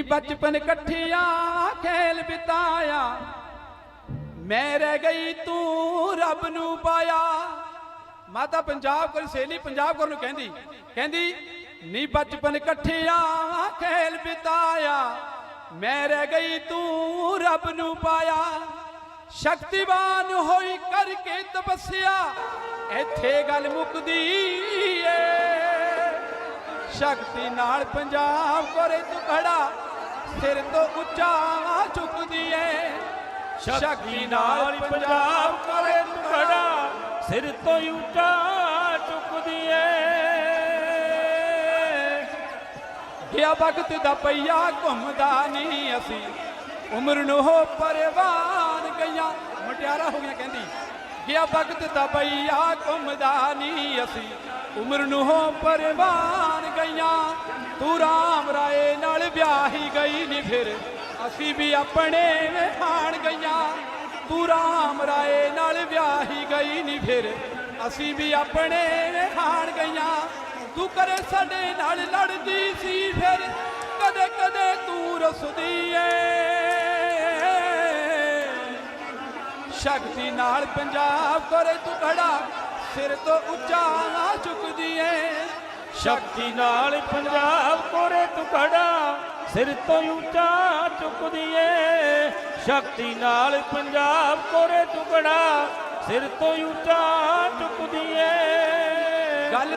ਬਚਪਨ ਇਕੱਠਿਆਂ, ਖੇਲ ਬਿਤਾਇਆ। ਮੈਂ ਰਹਿ ਗਈ ਤੂੰ ਰੱਬ ਨੂੰ ਪਾਇਆ। ਮਾਤਾ ਪੰਜਾਬ ਕੋਲ ਸੇਲੀ ਪੰਜਾਬ ਕੋਲ ਨੂੰ ਕਹਿੰਦੀ ਕਹਿੰਦੀ, ਨੀ ਬਚਪਨ ਇਕੱਠਿਆਂ, ਖੇਲ ਬਿਤਾਇਆ। ਮੈਂ ਰਹਿ ਗਈ ਤੂੰ ਰੱਬ ਨੂੰ ਪਾਇਆ। ਸ਼ਕਤੀਵਾਨ ਹੋਈ ਕਰਕੇ ਤਪੱਸਿਆ। ਇੱਥੇ ਗੱਲ ਮੁੱਕਦੀ ਏ। ਸ਼ਕਤੀ ਨਾਲ ਪੰਜਾਬ ਕੋਰੇ ਤੂੰ ਖੜਾ। ਸਿਰ ਤੋਂ ਉੱਚਾ ਝੁਕਦੀ ਏ। ਸ਼ਕਤੀ ਨਾਲ ਪੰਜਾਬ ਕਰੇ ਖੜਾ। ਸਿਰ ਤੋਂ ਉੱਚਾ ਚੁੱਕਦੀ ਏ। ਗਿਆ ਵਕਤ ਦਾ ਪਈਆ ਘੁੰਮਦਾ ਨਹੀਂ ਅਸੀਂ। ਉਮਰ ਨੂੰ ਹੋ ਪਰਵਾਨ ਗਈਆਂ। ਮਟਿਆਰਾ ਹੋ ਗਿਆ ਕਹਿੰਦੀ। ਗਿਆ ਵਕਤ ਦਾ ਪਈਆ ਘੁੰਮਦਾ ਨਹੀਂ ਅਸੀਂ। ਉਮਰ ਨੂੰ ਹੋ ਪਰਵਾਨ ਗਈਆਂ ਤੂੰ ਰਾਮ ਰਾਏ ਨਾਲ ਵਿਆਹੀ ਗਈ ਨਹੀਂ ਫਿਰ। ਅਸੀਂ ਵੀ ਆਪਣੇ ਵਿਹਾਣ ਗਈਆਂ। ਤੂੰ ਰਾਮ ਰਾਏ ਨਾਲ ਵਿਆਹੀ ਗਈ ਨਹੀਂ ਫਿਰ। ਅਸੀਂ ਵੀ ਆਪਣੇ ਵਿਹਾਣ ਗਈਆਂ। ਤੂੰ ਕਰੇ ਸਾਡੇ ਨਾਲ ਲੜਦੀ ਸੀ ਫਿਰ। ਕਦੇ ਕਦੇ ਤੂੰ ਰਸਦੀ ਏ। ਸ਼ਕਤੀ ਨਾਲ ਪੰਜਾਬ ਕਰੇ ਤੂੰ ਖੜਾ। ਸਿਰ ਤੋਂ ਉੱਚਾ ਨਾ ਚੁੱਕਦੀ ਏ। ਸ਼ਕਤੀ ਨਾਲ ਪੰਜਾਬ ਕੋਰੇ ਤੂੰ ਸਿਰ ਤੋਂ ਉੱਚਾ ਚੁੱਕਦੀ ਏ ਸ਼ਕਤੀ ਨਾਲ ਪੰਜਾਬ ਕੋਰੇ ਤੂੰ ਸਿਰ ਤੋਂ ਉੱਚਾ ਚੁੱਕਦੀ ਏ ਗੱਲ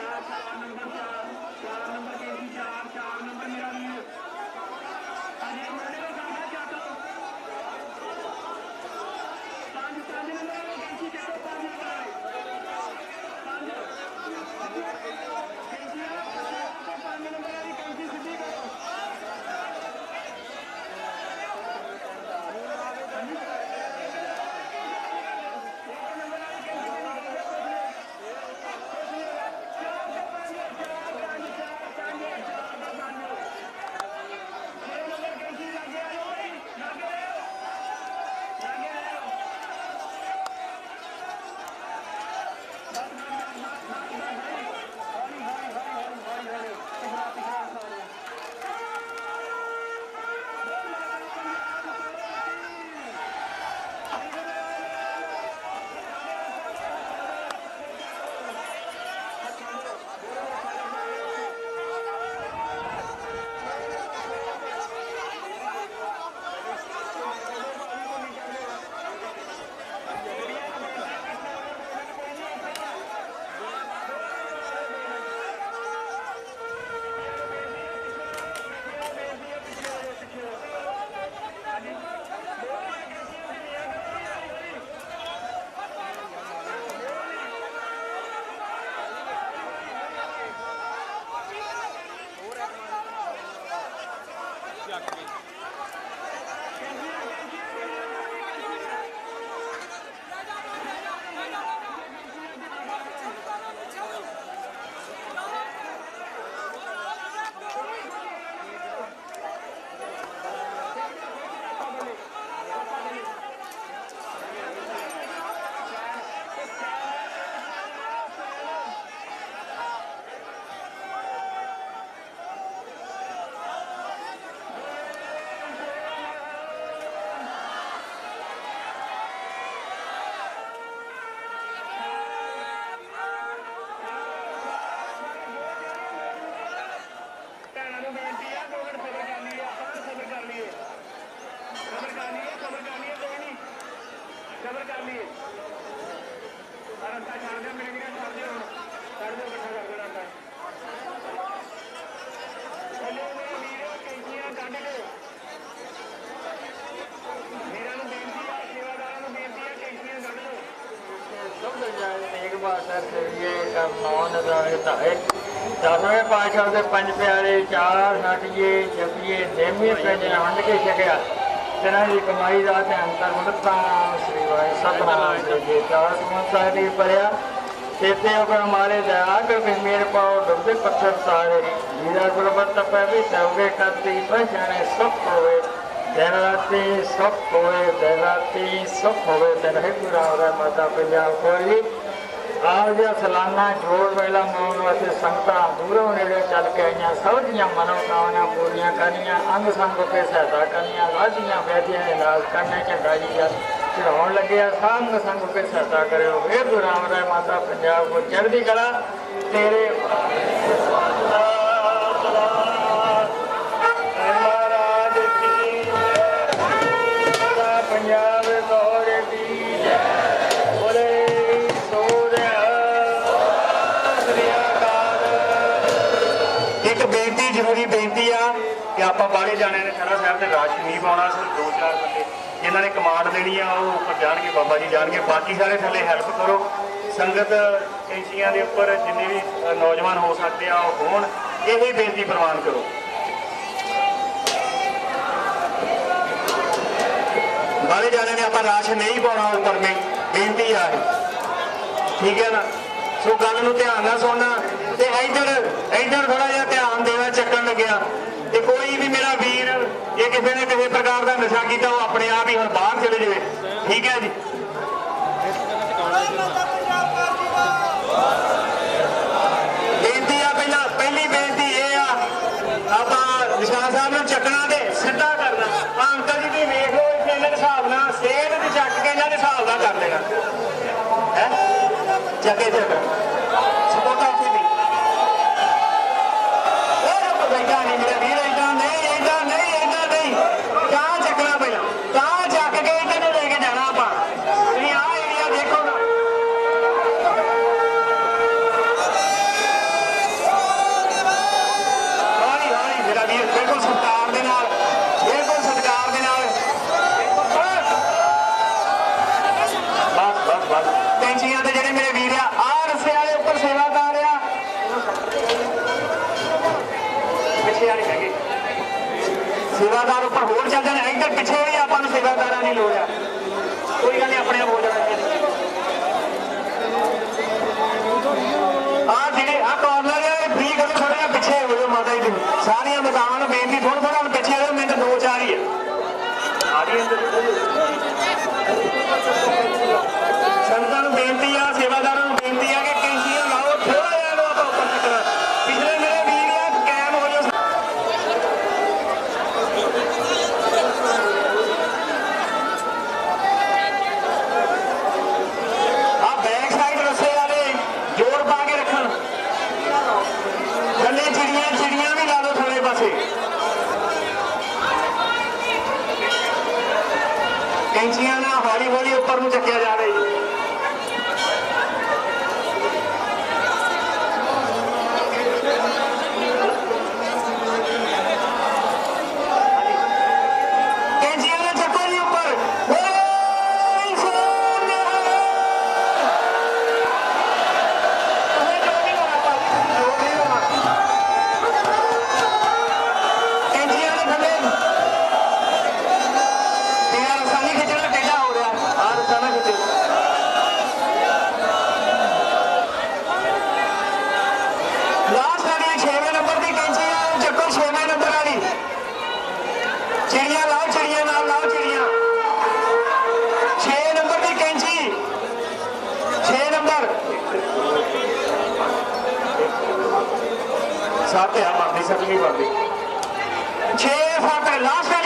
ਜਾਣੇ ਨੇਕ ਬਾਸਰ ਕਰੀਏ ਕਰਨੌਨ ਰਹਿਤਾ ਹੈ। ਦਸਵੇਂ ਪਾਤਸ਼ਾਹ ਦੇ ਪੰਜ ਪਿਆਰੇ ਚਾਰ ਸਾਡੀਏ ਜਪੀਏ ਦੇਮੀ ਪੈਜਣਾ ਵੰਡ ਕੇ ਛਕਿਆ। ਤੇਰਾ ਦੀ ਕਮਾਈ ਦਾ ਤੇ ਅੰਤਰ ਮੁਕਤਾ ਸ੍ਰੀ ਵਾਹਿ ਸਤਨਾਮ ਜੀ। ਦੇ ਚਾਰ ਸਮੰਸਾ ਦੀ ਪਰਿਆ ਤੇਤੇ ਉਪਰ ਹਮਾਰੇ ਦਇਆ ਕਰਕੇ ਮੇਰੇ ਪਾਉ ਡੁੱਬੇ ਪੱਥਰ ਸਾਰੇ। ਜੀਰਾ ਗੁਰਬਤ ਪੈ ਵੀ ਤਵਗੇ ਕਰਤੀ ਪਛਾਣੇ ਸੁਖ ਹੋਵੇ। ਦਿਨ ਰਾਤੀ ਸੁਖ ਹੋਵੇ ਦਿਨ ਰਾਤੀ ਸੁਖ ਹੋਵੇ। ਤੇ ਰਹੇ ਗੁਰਾਂ ਦਾ ਮਾਤਾ ਪੰਜਾਬ ਕੋਲੀ ਆਹ ਜਿਹਾ ਸਲਾਨਾ ਜੋੜ ਮੇਲਾ ਮਨਾਉਣ ਵਾਸਤੇ ਸੰਗਤਾਂ ਦੂਰੋਂ ਨੇੜੇ ਚੱਲ ਕੇ ਆਈਆਂ। ਸਭ ਦੀਆਂ ਮਨੋਕਾਮਨਾ ਪੂਰੀਆਂ ਕਰਨੀਆਂ, ਅੰਗ ਸੰਗ ਕੇ ਸਹਾਇਤਾ ਕਰਨੀਆਂ, ਰਾਜੀਆਂ ਵੈਦੀਆਂ ਦੇ ਇਲਾਜ ਕਰਨੇ ਝੰਡਾ ਜੀ ਆ ਚੜਾਉਣ ਲੱਗਿਆ ਸੰਗ ਸੰਗ ਕੇ ਸਹਾਇਤਾ ਕਰਿਓ। ਇਹ ਗੁਰੂ ਰਾਮ ਰਾਏ ਮਾਤਾ, ਪੰਜਾਬ ਕੋ ਚੜ੍ਹਦੀ ਕਲਾ, ਤੇਰੇ ਰਾਜ ਸਿਰਫ ਦੋ ਚਾਰ ਬੰਦੇ। ਜਿਨ੍ਹਾਂ ਨੇ ਕਮਾਂਡ ਦੇਣੀ ਆ, ਉਹ ਉੱਪਰ ਜਾਣਗੇ, ਬਾਬਾ ਜੀ ਜਾਣਗੇ। ਬਾਕੀ ਸਾਰੇ ਥੱਲੇ ਹੈਲਪ ਕਰੋ। ਸੰਗਤ ਕੈਂਚੀਆਂ ਦੇ ਉੱਪਰ ਜਿੰਨੇ ਵੀ ਨੌਜਵਾਨ ਹੋ ਸਕਦੇ ਆ, ਉਹ ਹੋਣ। ਇਹ ਬੇਨਤੀ ਪ੍ਰਵਾਨ ਕਰੋ। ਬਾਹਲੇ ਜਾਣੇ ਨੇ ਆਪਾਂ ਰਾਸ਼ ਨਹੀਂ ਪਾਉਣਾ ਉੱਪਰ ਮੇ। ਬੇਨਤੀ ਆ ਠੀਕ ਹੈ ਨਾ? ਸੋ ਗੱਲ ਨੂੰ ਧਿਆਨ ਨਾਲ ਸੁਣਨਾ। ਤੇ ਇੱਧਰ ਇੱਧਰ ਥੋੜਾ ਜਿਹਾ ਧਿਆਨ ਦੇਣਾ, ਚੱਕਣ ਲੱਗਿਆ। ਤੇ ਕੋਈ ਵੀ ਮੇਰਾ ਵੀਰ ਇਹ ਕਿਸੇ ਨੇ ਕਿਸੇ ਪ੍ਰਕਾਰ ਦਾ ਨਸ਼ਾ ਕੀਤਾ, ਉਹ ਆਪਣੇ ਆਪ ਹੀ ਹੁਣ ਬਾਹਰ ਚਲੇ ਜਾਵੇ। ਠੀਕ ਹੈ ਜੀ? ਬੇਨਤੀ ਆ, ਪਹਿਲਾਂ, ਪਹਿਲੀ ਬੇਨਤੀ ਇਹ ਆ, ਆਪਾਂ ਨਿਸ਼ਾਨ ਸਾਹਿਬ ਨੂੰ ਚੱਕਣਾ ਤੇ ਸਿੱਧਾ ਕਰਨਾ। ਆ ਅੰਕਲ ਜੀ ਵੀ ਵੇਖ ਲਓ, ਇੱਥੇ ਇਹਨਾਂ ਦੇ ਹਿਸਾਬ ਨਾਲ ਸੇਧ ਤੇ ਚੱਕ ਕੇ ਇਹਨਾਂ ਦੇ ਹਿਸਾਬ ਨਾਲ ਕਰ ਦੇਣਾ। ਹੈ? ਚੱਕੇ ਚੱਕ ਸਪੋਰਟਾ ਸੀ ਵੀ ਉਹ ਬੈਠਾ ਨਹੀਂ ਮੇਰਾ ਵੀਰ ਏਦਾਂ ਨਹੀਂ ਏਦਾਂ ਨਹੀਂ ਏਦਾਂ ਨਹੀਂ ਕਾਂ ਚੱਕਣਾ ਪਹਿਲਾਂ ਕਾਂ ਚੱਕ ਕੇ ਇੱਧਰ ਨੂੰ ਲੈ ਕੇ ਜਾਣਾ ਆਪਾਂ ਤੁਸੀਂ ਆ ਏਰੀਆ ਦੇਖੋ ਨਾ ਹੌਲੀ ਹੌਲੀ ਮੇਰਾ ਵੀਰ ਬਿਲਕੁਲ ਸਤਿਕਾਰ ਦੇ ਨਾਲ ਬਿਲਕੁਲ ਸਤਿਕਾਰ ਦੇ ਨਾਲ ਬਸ ਬਸ ਬਸ ਟੈਂਸ਼ੀਆਂ ਤੇ ਜਿਹੜੇ ਮੇਰੇ ਵੀਰ ਆ ਆ ਰਸੇ ਵਾਲੇ ਉੱਪਰ ਸੇਵਾਦਾਰ ਆ ਪਿੱਛੇ ਵਾਲੇ ਹੈਗੇ ਸੇਵਾਦਾਰ ਉੱਪਰ ਹੋਰ ਚੱਲ ਪਿੱਛੇ ਵੀ ਆਪਾਂ ਨੂੰ ਸੇਵਾਦਾਰਾਂ ਦੀ ਲੋੜ ਆ। ਕੋਈ ਗੱਲ ਨਹੀਂ, ਆਪਣੇ ਆਪ ਹੋ ਜਾਣਾ ਆ ਜਿਹੜੇ ਆ ਕਾਰਨਰ ਆ ਫ੍ਰੀ ਕਰੋ ਥੋੜਾ ਜਿਹਾ ਪਿੱਛੇ ਹੋ ਜਾਓ ਮਾਤਾ ਜੀ। ਤੁਸੀਂ। ਸਾਰੀਆਂ ਮਾਤਾਵਾਂ ਨੂੰ ਬੇਨਤੀ ਥੋੜਾ ਥੋੜਾ ਹੁਣ ਪਿੱਛੇ ਰਹੋ ਮਿੰਟ ਦੋ ਚਾਰ ਹੀ ਆ। ਆ। ਸੰਤਾਂ ਨੂੰ ਬੇਨਤੀ ਆ, ਸੇਵਾਦਾਰਾਂ ਨੂੰ ਬੇਨਤੀ ਆ ਕਿ ਕੈਂਚੀਆਂ ਲਾਓ ਥੋੜਾ ਜਿਹਾ ਨੂੰ ਆਪਾਂ ਉੱਪਰ ਚੱਕਣਾ ਪਿਛਲੇ ਮੇਰੇ ਵੀਰ ਆ ਕੈਮ ਹੋ ਜਾਓ ਆ ਬੈਕ ਸਾਈਡ ਰਸੇ ਵਾਲੇ ਜੋੜ ਪਾ ਕੇ ਰੱਖਣ ਥੱਲੇ ਚਿੜੀਆਂ ਚਿੜੀਆਂ ਵੀ ਲਾ ਲਓ ਥੱਲੇ ਕੈਂਚੀਆਂ ਨਾਲ ਹੌਲੀ ਹੌਲੀ ਉੱਪਰ ਨੂੰ ਚੱਕਿਆ ਸੱਤ ਆ ਮਰਦੀ ਸੱਤਵੀਂ ਮਰਦੀ 6 7 ਲਾਸਟ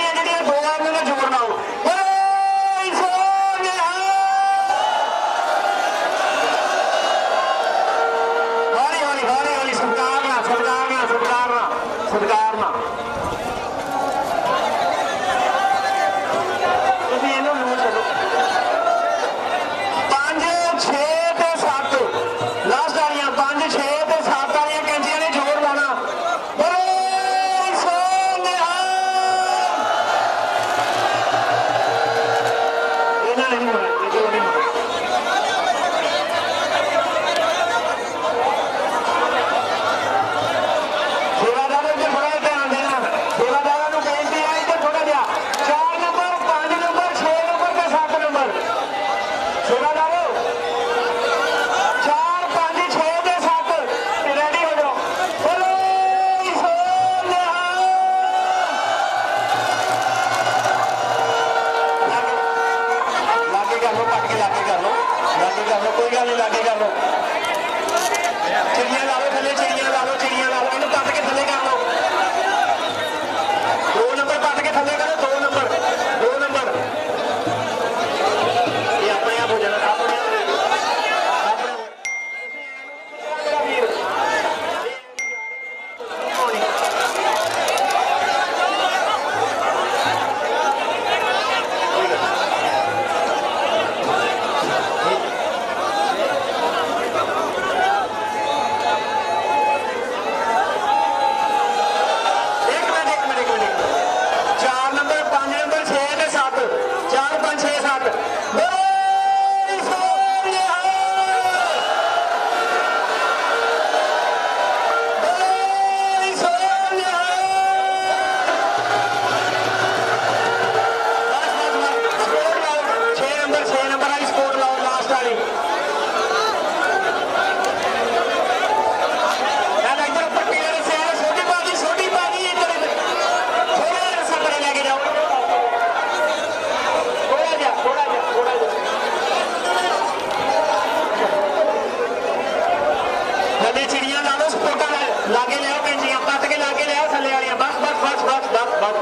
ਬਸ ਬਸ ਬਸ ਬਸ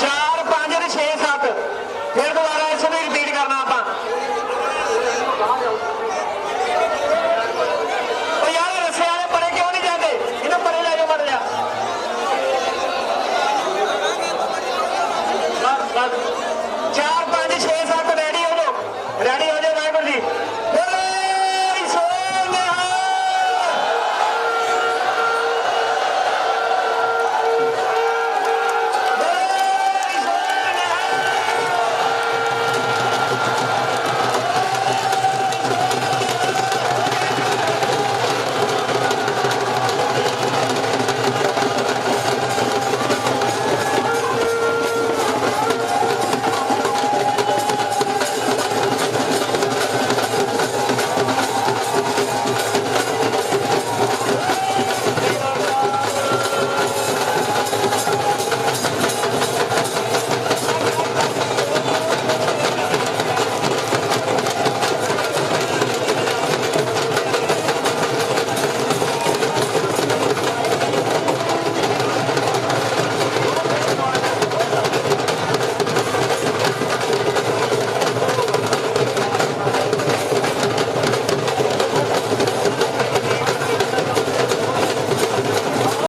4 5 ਤੇ 6 7 ਫਿਰ ਦੁਬਾਰਾ ਇਸ ਨੂੰ ਰਿਪੀਟ ਕਰਨਾ ਆਪਾਂ। ਉਹ ਯਾਰ, ਰਸੇ ਵਾਲੇ ਪਰੇ ਕਿਉਂ ਨਹੀਂ ਜਾਂਦੇ? ਇਹਨਾਂ ਪਰੇ ਲੈ ਜਾਓ ਮੜ ਜਾ ਬਸ ਬਸ 4